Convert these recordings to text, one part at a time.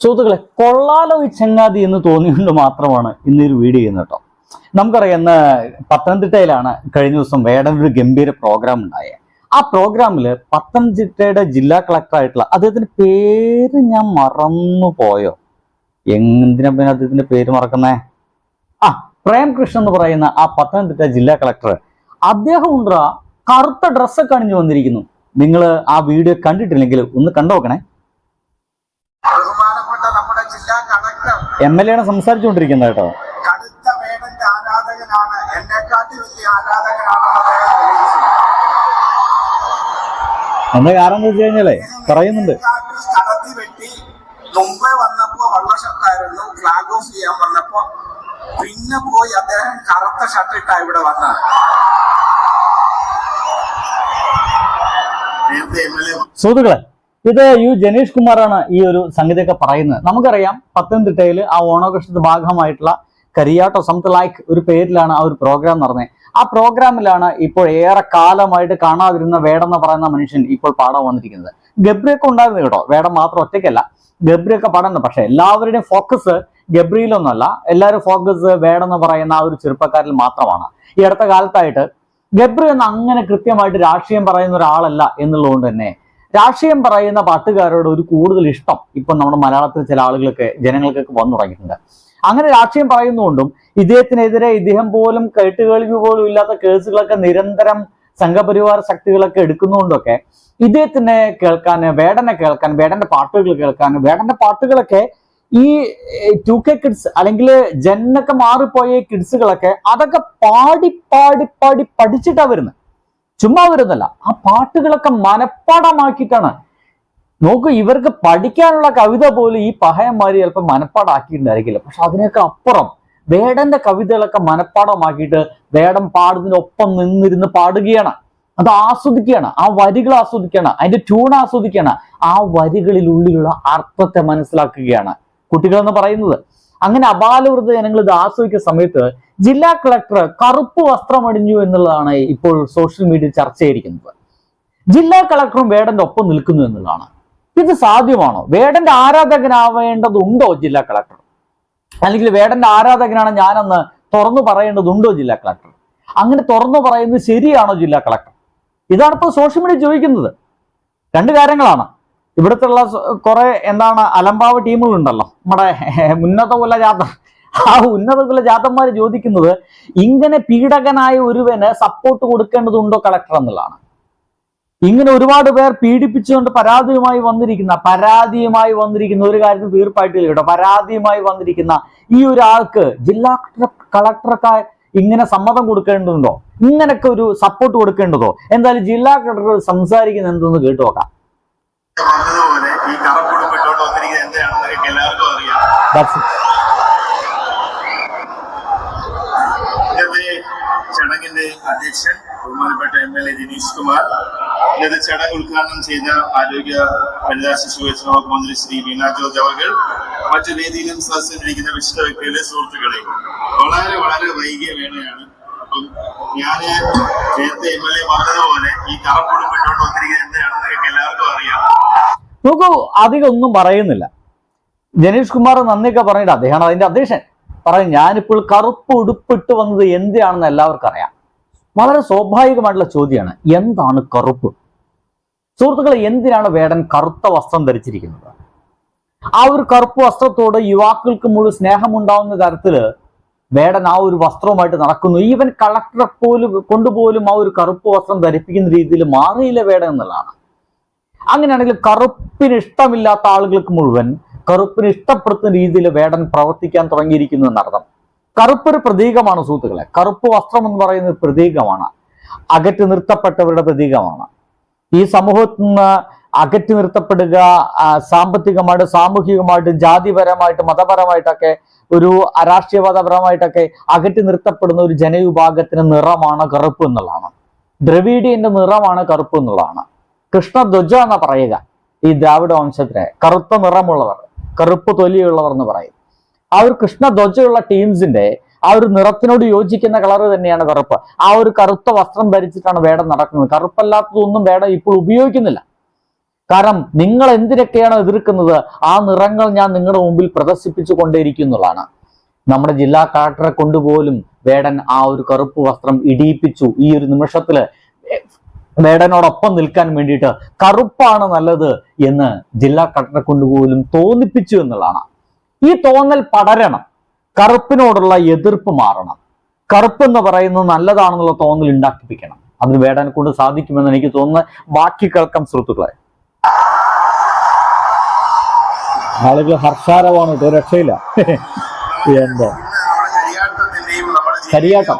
സുഹൃത്തുക്കളെ കൊള്ളാലോ ഈ ചങ്ങാതി എന്ന് തോന്നിയുകൊണ്ട് മാത്രമാണ് ഇന്ന് ഒരു വീഡിയോ ചെയ്യുന്നത് കേട്ടോ. നമുക്കറിയാം ഇന്ന് പത്തനംതിട്ടയിലാണ് കഴിഞ്ഞ ദിവസം വേടൻ ഒരു ഗംഭീര പ്രോഗ്രാം ഉണ്ടായത് ആ പ്രോഗ്രാമിൽ പത്തനംതിട്ടയുടെ ജില്ലാ കളക്ടറായിട്ടുള്ള അദ്ദേഹത്തിന്റെ പേര് ഞാൻ മറന്നു പോയോ എന്തിനാ പിന്നെ അദ്ദേഹത്തിന്റെ പേര് മറക്കുന്നേ? ആ പ്രേംകൃഷ്ണൻ എന്ന് പറയുന്ന ആ പത്തനംതിട്ട ജില്ലാ കളക്ടർ അദ്ദേഹം ഉണ്ടാ? കറുത്ത ഡ്രസ്സൊക്കെ അണിഞ്ഞു വന്നിരിക്കുന്നു. നിങ്ങൾ ആ വീഡിയോ കണ്ടിട്ടില്ലെങ്കിൽ ഒന്ന് കണ്ടു നോക്കണേ ബഹുമാനപ്പെട്ട നമ്മുടെ ജില്ലാ കളക്ടർ എം എൽ എയാണ് സംസാരിച്ചുകൊണ്ടിരിക്കുന്നത് കേട്ടോ. കടുത്ത വേടന്റെ ആരാധകനാണ്. എന്നെക്കാട്ടി വലിയ ആരാധകനാണെന്ന് അദ്ദേഹം എന്താ കാരണം ചോദിച്ചു കഴിഞ്ഞാലേ പറയുന്നുണ്ട്. കടത്തി വെട്ടി മുമ്പേ വന്നപ്പോ വള്ളഷർട്ടായിരുന്നു ഫ്ലാഗ് ഓഫ് ചെയ്യാൻ വന്നപ്പോ പിന്നെ പോയി അദ്ദേഹം കറുത്ത ഷർട്ടിട്ടാ ഇവിടെ വന്നത്. സുഹൃത്തുക്കളെ ഇത് യു ജനീഷ് കുമാറാണ് ഈ ഒരു സംഗീതമൊക്കെ പറയുന്നത്. നമുക്കറിയാം പത്തനംതിട്ടയിൽ ആ ഓണാഘോഷത്തിന്റെ ഭാഗമായിട്ടുള്ള കരിയാട്ടോ സംതിങ് ലൈക്ക് ഒരു പേരിലാണ് ആ ഒരു പ്രോഗ്രാം നടന്നത് ആ പ്രോഗ്രാമിലാണ് ഇപ്പോൾ ഏറെ കാലമായിട്ട് കാണാതിരുന്ന വേടെന്ന് പറയുന്ന മനുഷ്യൻ ഇപ്പോൾ പാടാൻ വന്നിരിക്കുന്നത്. ഗബ്രിയൊക്കെ ഉണ്ടായിരുന്നു കേട്ടോ. വേടം മാത്രം ഒറ്റയ്ക്കല്ല. ഗബ്രിയൊക്കെ പാടുന്നു പക്ഷെ എല്ലാവരുടെയും ഫോക്കസ് ഗബ്രിയിലൊന്നുമല്ല. എല്ലാവരും ഫോക്കസ് വേടെന്ന് പറയുന്ന ആ ഒരു ചെറുപ്പക്കാരിൽ മാത്രമാണ്. ഈ അടുത്ത കാലത്തായിട്ട് ഗബ്രി എന്ന് അങ്ങനെ കൃത്യമായിട്ട് രാഷ്ട്രീയം പറയുന്ന ഒരാളല്ല എന്നുള്ളതുകൊണ്ട് തന്നെ രാഷ്ട്രീയം പറയുന്ന പാട്ടുകാരോട് ഒരു കൂടുതൽ ഇഷ്ടം ഇപ്പം നമ്മുടെ മലയാളത്തിൽ ചില ആളുകളൊക്കെ ജനങ്ങൾക്കൊക്കെ വന്നു തുടങ്ങിയിട്ടുണ്ട്. അങ്ങനെ രാഷ്ട്രീയം പറയുന്നുകൊണ്ടും ഇദ്ദേഹത്തിനെതിരെ ഇദ്ദേഹം പോലും കേട്ടുകേൾവി പോലും ഇല്ലാത്ത കേസുകളൊക്കെ നിരന്തരം സംഘപരിവാർ ശക്തികളൊക്കെ എടുക്കുന്നതുകൊണ്ടൊക്കെ ഇദ്ദേഹത്തിനെ കേൾക്കാൻ വേടനെ കേൾക്കാൻ വേടന്റെ പാട്ടുകൾ കേൾക്കാൻ വേടന്റെ പാട്ടുകളൊക്കെ ഈ ടു കെ കിഡ്സ് അല്ലെങ്കിൽ ജനൊക്കെ മാറിപ്പോയ കിഡ്സുകളൊക്കെ അതൊക്കെ പാടി പാടി പാടി പഠിച്ചിട്ടാണ് വരുന്നത് ചുമ്മാ വരുന്നല്ല ആ പാട്ടുകളൊക്കെ മനപ്പാടമാക്കിയിട്ടാണ്. നോക്കൂ ഇവർക്ക് പഠിക്കാനുള്ള കവിത പോലും ഈ പഹയന്മാര് ചിലപ്പോൾ മനപ്പാടാക്കിയിട്ടുണ്ടായിരിക്കില്ല. പക്ഷെ അതിനൊക്കെ അപ്പുറം വേടന്റെ കവിതകളൊക്കെ മനപ്പാടമാക്കിയിട്ട് വേടം പാടുന്നതിനൊപ്പം നിന്നിരുന്ന് പാടുകയാണ്. അത് ആസ്വദിക്കുകയാണ്. ആ വരികൾ ആസ്വദിക്കുകയാണ്. അതിന്റെ ട്യൂൺ ആസ്വദിക്കുകയാണ്. ആ വരികളിലുള്ളിലുള്ള അർത്ഥത്തെ മനസ്സിലാക്കുകയാണ് കുട്ടികൾ എന്ന് പറയുന്നത്. അങ്ങനെ അപാലവൃത ജനങ്ങൾ ഇത് ആസ്വദിക്കുന്ന സമയത്ത് ജില്ലാ കളക്ടർ കറുപ്പ് വസ്ത്രമണിഞ്ഞു എന്നുള്ളതാണ് ഇപ്പോൾ സോഷ്യൽ മീഡിയ ചർച്ചയായിരിക്കുന്നത് ജില്ലാ കളക്ടറും വേടന്റെ ഒപ്പം നിൽക്കുന്നു എന്നുള്ളതാണ്. ഇത് സാധ്യമാണോ? വേടന്റെ ആരാധകനാവേണ്ടതുണ്ടോ ജില്ലാ കളക്ടർ? അല്ലെങ്കിൽ വേടന്റെ ആരാധകനാണ് ഞാനെന്ന് തുറന്നു പറയേണ്ടതുണ്ടോ ജില്ലാ കളക്ടർ? അങ്ങനെ തുറന്നു പറയുന്നത് ശരിയാണോ ജില്ലാ കളക്ടർ? ഇതാണ് ഇപ്പോൾ സോഷ്യൽ മീഡിയ ചോദിക്കുന്നത്. രണ്ട് കാര്യങ്ങളാണ്. ഇവിടുത്തെ കുറെ എന്താണ് അലമ്പാവ് ടീമുകളുണ്ടല്ലോ നമ്മുടെ ഉന്നത കുല ജാത ആ ഉന്നത കുല ജാതന്മാർ ചോദിക്കുന്നത് ഇങ്ങനെ പീഡകനായ ഒരുവന് സപ്പോർട്ട് കൊടുക്കേണ്ടതുണ്ടോ കളക്ടർ എന്നുള്ളതാണ്. ഇങ്ങനെ ഒരുപാട് പേർ പീഡിപ്പിച്ചുകൊണ്ട് പരാതിയുമായി വന്നിരിക്കുന്ന പരാതിയുമായി വന്നിരിക്കുന്ന ഒരു കാര്യത്തിൽ തീർപ്പായിട്ടില്ല കേട്ടോ. പരാതിയുമായി വന്നിരിക്കുന്ന ഈ ഒരാൾക്ക് ജില്ലാ കളക്ടർക്ക് ഇങ്ങനെ സമ്മതം കൊടുക്കേണ്ടതുണ്ടോ? ഇങ്ങനൊക്കെ ഒരു സപ്പോർട്ട് കൊടുക്കേണ്ടതോ? എന്തായാലും ജില്ലാ കളക്ടർ സംസാരിക്കുന്ന എന്തെന്ന് കേട്ടു നോക്കാം. പറഞ്ഞതുപോലെ ഈ കറപ്പുടും ഇട്ടുകൊണ്ട് വന്നിരിക്കുന്നത് എന്താണെന്ന് എല്ലാവർക്കും അറിയാം. That's it. ഇന്നത്തെ ചടങ്ങിന്റെ അധ്യക്ഷൻ ബഹുമാനപ്പെട്ട M L A Dineesh Kumar ഇന്നത്തെ ചടങ്ങ് ഉദ്ഘാടനം ചെയ്ത ആരോഗ്യ വനിതാ ശിശു വികസന വകുപ്പ് മന്ത്രി ശ്രീ വീണ ജോർജ് അവർ മറ്റു വേദിയിലും സദസ്സിലിരിക്കുന്ന വിശിഷ്ട വ്യക്തികളെ സുഹൃത്തുക്കളെ. വളരെ വളരെ വൈകിയ വേളയാണ്. അപ്പം ഞാൻ നേരത്തെ എം എൽ എ പറഞ്ഞതുപോലെ ഈ കറപ്പുടും ഇട്ടുകൊണ്ട് വന്നിരിക്കുന്നത് എന്താണെന്നൊക്കെ എല്ലാവർക്കും അറിയാം നോക്കൂ അധികം ഒന്നും പറയുന്നില്ല. ജനീഷ് കുമാർ നന്ദിയൊക്കെ പറഞ്ഞിട്ട് അദ്ദേഹമാണ് അതിന്റെ അധ്യക്ഷൻ. പറയും ഞാനിപ്പോൾ കറുപ്പ് ഉടുപ്പിട്ട് വന്നത് എന്തിനാണെന്ന് എല്ലാവർക്കും അറിയാം. വളരെ സ്വാഭാവികമായിട്ടുള്ള ചോദ്യമാണ് എന്താണ് കറുപ്പ്? സുഹൃത്തുക്കളെ എന്തിനാണ് വേടൻ കറുത്ത വസ്ത്രം ധരിച്ചിരിക്കുന്നത്? ആ ഒരു കറുപ്പ് വസ്ത്രത്തോട് യുവാക്കൾക്ക് മുഴുവൻ സ്നേഹമുണ്ടാവുന്ന തരത്തിൽ വേടൻ ആ ഒരു വസ്ത്രവുമായിട്ട് നടക്കുന്നു. ഈവൻ കളക്ടറെ പോലും കൊണ്ടുപോലും ആ ഒരു കറുപ്പ് വസ്ത്രം ധരിപ്പിക്കുന്ന രീതിയിൽ മാറിയില്ല വേടൻ എന്നുള്ളതാണ്. അങ്ങനെയാണെങ്കിൽ കറുപ്പിന് ഇഷ്ടമില്ലാത്ത ആളുകൾക്ക് മുഴുവൻ കറുപ്പിന് ഇഷ്ടപ്പെടുത്തുന്ന രീതിയിൽ വേടൻ പ്രവർത്തിക്കാൻ തുടങ്ങിയിരിക്കുന്നു എന്നർത്ഥം. കറുപ്പ് ഒരു പ്രതീകമാണ് സുഹൃത്തുക്കളെ. കറുപ്പ് വസ്ത്രം എന്ന് പറയുന്നത് പ്രതീകമാണ്. അകറ്റി നിർത്തപ്പെട്ടവരുടെ പ്രതീകമാണ്. ഈ സമൂഹത്തിൽ നിന്ന് അകറ്റി നിർത്തപ്പെടുക സാമ്പത്തികമായിട്ട് സാമൂഹികമായിട്ട് ജാതിപരമായിട്ട് മതപരമായിട്ടൊക്കെ ഒരു രാഷ്ട്രീയവാദപരമായിട്ടൊക്കെ അകറ്റി നിർത്തപ്പെടുന്ന ഒരു ജനവിഭാഗത്തിന് നിറമാണ് കറുപ്പ് എന്നുള്ളതാണ്. ദ്രവീഡിയന്റെ നിറമാണ് കറുപ്പ് എന്നുള്ളതാണ്. കൃഷ്ണധ്വജ എന്ന പറയുക. ഈ ദ്രാവിഡ വംശത്തിനെ കറുത്ത നിറമുള്ളവർ കറുപ്പ് തൊലിയുള്ളവർ എന്ന് പറയും. ആ ഒരു കൃഷ്ണധ്വജയുള്ള ടീംസിന്റെ ആ ഒരു നിറത്തിനോട് യോജിക്കുന്ന കളർ തന്നെയാണ് കറുപ്പ്. ആ ഒരു കറുത്ത വസ്ത്രം ധരിച്ചിട്ടാണ് വേടം നടക്കുന്നത്. കറുപ്പല്ലാത്തതൊന്നും വേടം ഇപ്പോൾ ഉപയോഗിക്കുന്നില്ല. കാരണം നിങ്ങൾ എന്തിനൊക്കെയാണ് എതിർക്കുന്നത്? ആ നിറങ്ങൾ ഞാൻ നിങ്ങളുടെ മുമ്പിൽ പ്രദർശിപ്പിച്ചു കൊണ്ടേയിരിക്കുന്നതാണ് നമ്മുടെ ജില്ലാ കളക്ടറെ കൊണ്ടുപോലും വേടൻ ആ ഒരു കറുപ്പ് വസ്ത്രം ഇടിയിപ്പിച്ചു ഈ ഒരു നിമിഷത്തിൽ. വേടനോടൊപ്പം നിൽക്കാൻ വേണ്ടിയിട്ട് കറുപ്പാണ് നല്ലത് എന്ന് ജില്ലാ കളക്ടറെ കൊണ്ടുപോലും തോന്നിപ്പിച്ചു എന്നുള്ളതാണ്. ഈ തോന്നൽ പടരണം കറുപ്പിനോടുള്ള എതിർപ്പ് മാറണം കറുപ്പ് എന്ന് പറയുന്നത് നല്ലതാണെന്നുള്ള തോന്നൽ ഉണ്ടാക്കിപ്പിക്കണം. അതിന് വേടനെ കൊണ്ട് സാധിക്കുമെന്ന് എനിക്ക് തോന്നുന്ന ബാക്കി കേൾക്കാം സുഹൃത്തുക്കളെ. ആളുകൾ ഹർഷാരവാണ് കേട്ടോ രക്ഷയില്ല. എന്തോ? കരിയാട്ടം.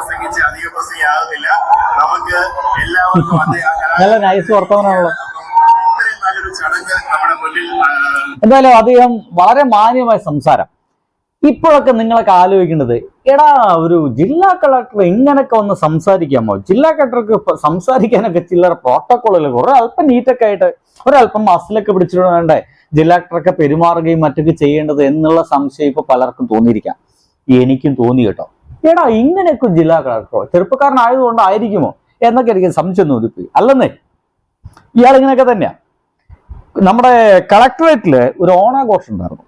പ്രസംഗിച്ച് അധികം പ്രസംഗിയാകുന്നില്ല നമുക്ക് എല്ലാവർക്കും നല്ല നൈസ് വർത്തമാനമാണല്ലോ. എന്തായാലും അദ്ദേഹം വളരെ മാന്യമായ സംസാരം. ഇപ്പോഴൊക്കെ നിങ്ങളൊക്കെ ആലോചിക്കേണ്ടത് എടാ ഒരു ജില്ലാ കളക്ടർ ഇങ്ങനൊക്കെ ഒന്ന് സംസാരിക്കാമോ? ജില്ലാ കളക്ടർക്ക് സംസാരിക്കാനൊക്കെ ചില്ലറ പ്രോട്ടോക്കോളിൽ കുറെ അല്പം നീറ്റൊക്കെ ആയിട്ട് ഒരല്പം മസിലൊക്കെ പിടിച്ചിട്ട് വേണ്ടേ ജില്ലാ കളക്ടറൊക്കെ പെരുമാറുകയും മറ്റൊക്കെ ചെയ്യേണ്ടത് എന്നുള്ള സംശയം ഇപ്പൊ പലർക്കും തോന്നിയിരിക്കാം. എനിക്കും തോന്നി കേട്ടോ. എടാ ഇങ്ങനെയൊക്കെ ജില്ലാ കളക്ടറോ ചെറുപ്പക്കാരനായതുകൊണ്ടായിരിക്കുമോ എന്നൊക്കെ എനിക്ക് സംശയം തോന്നിപ്പോയി. അല്ലെന്നേ ഇയാൾ ഇങ്ങനെയൊക്കെ തന്നെയാ. നമ്മുടെ കളക്ടറേറ്റിൽ ഒരു ഓണാഘോഷം ഉണ്ടായിരുന്നു.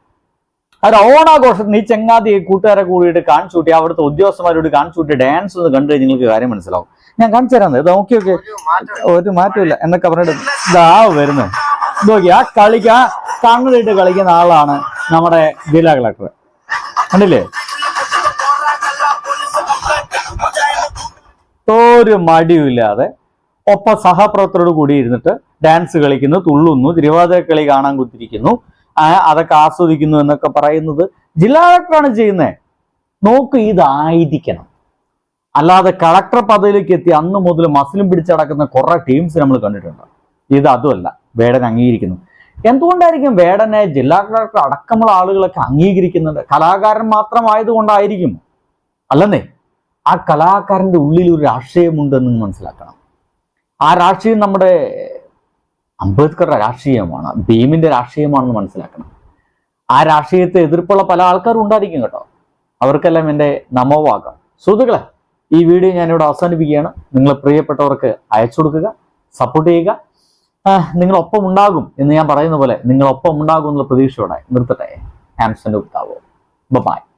ആ ഒരു ഓണാഘോഷത്തിന് ഈ ചെങ്ങാതി കൂട്ടുകാരെ കൂടിയിട്ട് കാണിച്ചു കൂട്ടി അവിടുത്തെ ഉദ്യോഗസ്ഥന്മാരോട് കാണിച്ചു കൂട്ടി ഡാൻസ് ഒന്ന് കണ്ടു കഴിഞ്ഞാൽ നിങ്ങൾക്ക് കാര്യം മനസ്സിലാവും. ഞാൻ കാണിച്ചു തരാം ഇത് നോക്കി നോക്കി. ഒരു മാറ്റമില്ല. എന്നൊക്കെ പറഞ്ഞിട്ട് ഇതാ വരുന്നത് നോക്കി ആ കളിക്ക് ആ കണ്ണിട്ട് കളിക്കുന്ന ആളാണ് നമ്മുടെ ജില്ലാ കളക്ടർ. കണ്ടില്ലേ? ഒരു മടിയുമില്ലാതെ ഒപ്പം സഹപ്രവർത്തകരോട് കൂടി ഇരുന്നിട്ട് ഡാൻസ് കളിക്കുന്നു തുള്ളുന്നു തിരുവാതിര കളി കാണാൻ കുത്തിരിക്കുന്നു. അതൊക്കെ ആസ്വദിക്കുന്നു എന്നൊക്കെ പറയുന്നത് ജില്ലാ കളക്ടറാണ് ചെയ്യുന്നത് നോക്ക് ഇതായിരിക്കണം. അല്ലാതെ കളക്ടർ പദവിയിലേക്ക് എത്തി അന്ന് മുതൽ മസിലും പിടിച്ചടക്കുന്ന കുറെ ടീംസ് നമ്മൾ കണ്ടിട്ടുണ്ട്. ഇത് അതുമല്ല വേടൻ അംഗീകരിക്കുന്നു. എന്തുകൊണ്ടായിരിക്കും വേടനെ ജില്ലാ കളക്ടർ അടക്കമുള്ള ആളുകളൊക്കെ അംഗീകരിക്കുന്നുണ്ട് കലാകാരൻ മാത്രമായതുകൊണ്ടായിരിക്കും. അല്ലെന്നേ ആ കലാകാരന്റെ ഉള്ളിൽ ഒരു രാഷ്ട്രീയമുണ്ടെന്ന് മനസ്സിലാക്കണം. ആ രാഷ്ട്രീയം നമ്മുടെ അംബേദ്കറുടെ രാഷ്ട്രീയമാണ് ഭീമിന്റെ രാഷ്ട്രീയമാണെന്ന് മനസ്സിലാക്കണം. ആ രാഷ്ട്രീയത്തെ എതിർപ്പുള്ള പല ആൾക്കാരും ഉണ്ടായിരിക്കും കേട്ടോ. അവർക്കെല്ലാം എന്റെ നമോവാക്കാം സുഹൃത്തുക്കളെ ഈ വീഡിയോ ഞാനിവിടെ അവസാനിപ്പിക്കുകയാണ്. നിങ്ങൾ പ്രിയപ്പെട്ടവർക്ക് അയച്ചു കൊടുക്കുക സപ്പോർട്ട് ചെയ്യുക. നിങ്ങളൊപ്പം ഉണ്ടാകും എന്ന് ഞാൻ പറയുന്ന പോലെ നിങ്ങളൊപ്പം ഉണ്ടാകും എന്നുള്ള പ്രതീക്ഷയോടെ നിർത്തട്ടെ. ആംസൻ ഉത്താവോ ബൈ